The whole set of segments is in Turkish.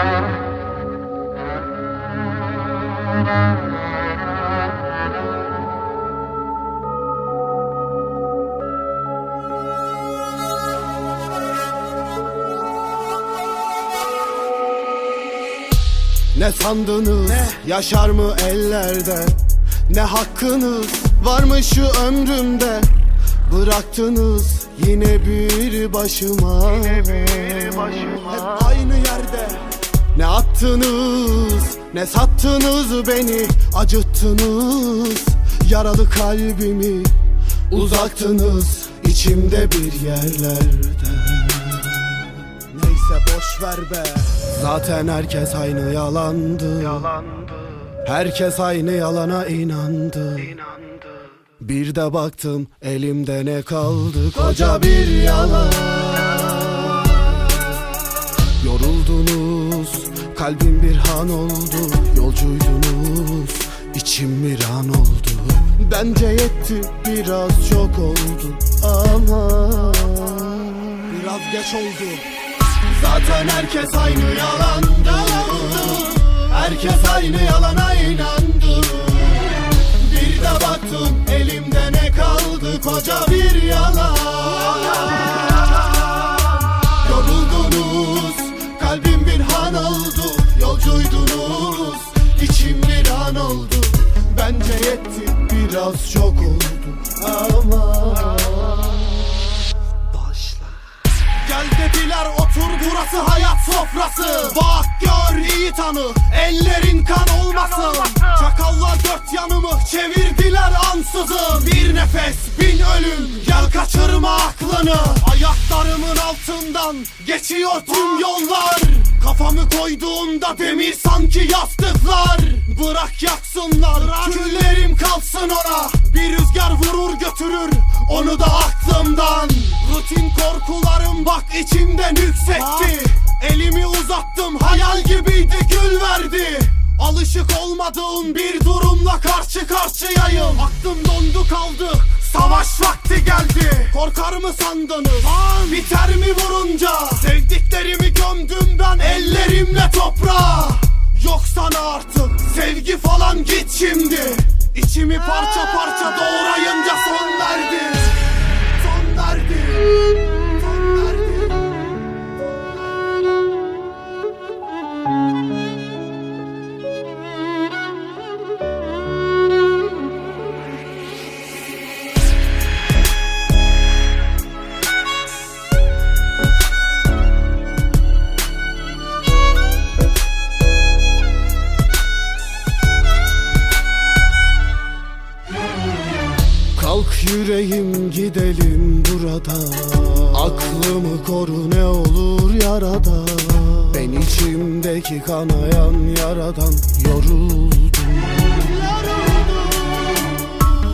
Ne sandınız ne? yaşar mı ellerde Ne hakkınız var mı şu ömrümde Bıraktınız yine bir başıma, yine bir başıma. Hep aynı yerde ne attınız ne sattınız beni Acıttınız. Yaralı kalbimi Uzaktınız içimde bir yerlerde. Neyse boş ver be. Zaten herkes aynı yalandı. Herkes aynı yalana inandı. Bir de baktım elimde ne kaldı? Koca bir yalan. Yoruldunuz kalbim bir han oldu Yolcuydunuz içim bir an oldu. Bence yetti biraz çok oldu ama Biraz geç oldu. Zaten herkes aynı yalandı Herkes aynı yalana inandı. Bir de baktım elimde ne kaldı Koca bir yalan. Yoruldunuz kalbim bir han oldu Yolcuydunuz. İçim bir an oldu Bence yetti biraz çok oldu. Ama Başla. Gel dediler otur burası hayat sofrası. Bak gör iyi tanı ellerin kan olmasın. Çakallar dört yanımı çevirdiler ansızın Bir nefes bin ölüm. Gel kaçırma aklını. Ayaklarımın altından geçiyor tüm yollar. Kafamı koyduğumda demir sanki yastıklar. Bırak yaksınlar küllerim kalsın ona Bir rüzgar vurur götürür onu da aklımdan. Rutin korkularım bak içimden yüksekti. Elimi uzattım hayal gibiydi gül verdi Olmadığım bir durumla karşı karşıyayım. Aklım dondu kaldı Savaş vakti geldi. Korkar mı sandınız? Biter mi vurunca? Sevdiklerimi gömdüm ben ellerimle toprağa. Yok sana artık sevgi falan git şimdi. İçimi parça parça doğrayınca yüreğim gidelim burada. Aklımı koru ne olur yarada. Ben içimdeki kanayan yaradan yoruldum.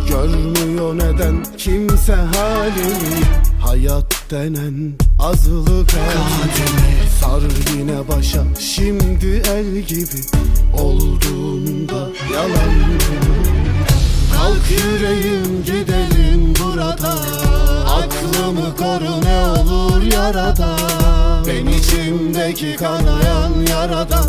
Görmüyor neden kimse halimi? Hayat denen azılı kadimi Sar yine başa şimdi el gibi Olduğunda yalan. Kalk yüreğim gidelim Aklımı koru ne olur yarada. Ben içimdeki kanayan yaradan.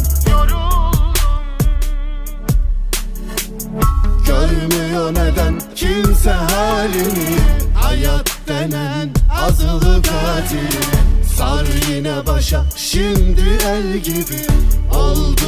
Görmüyor neden kimse halimi Hayat denen azılı katil. Sar yine başa şimdi el gibi. Oldu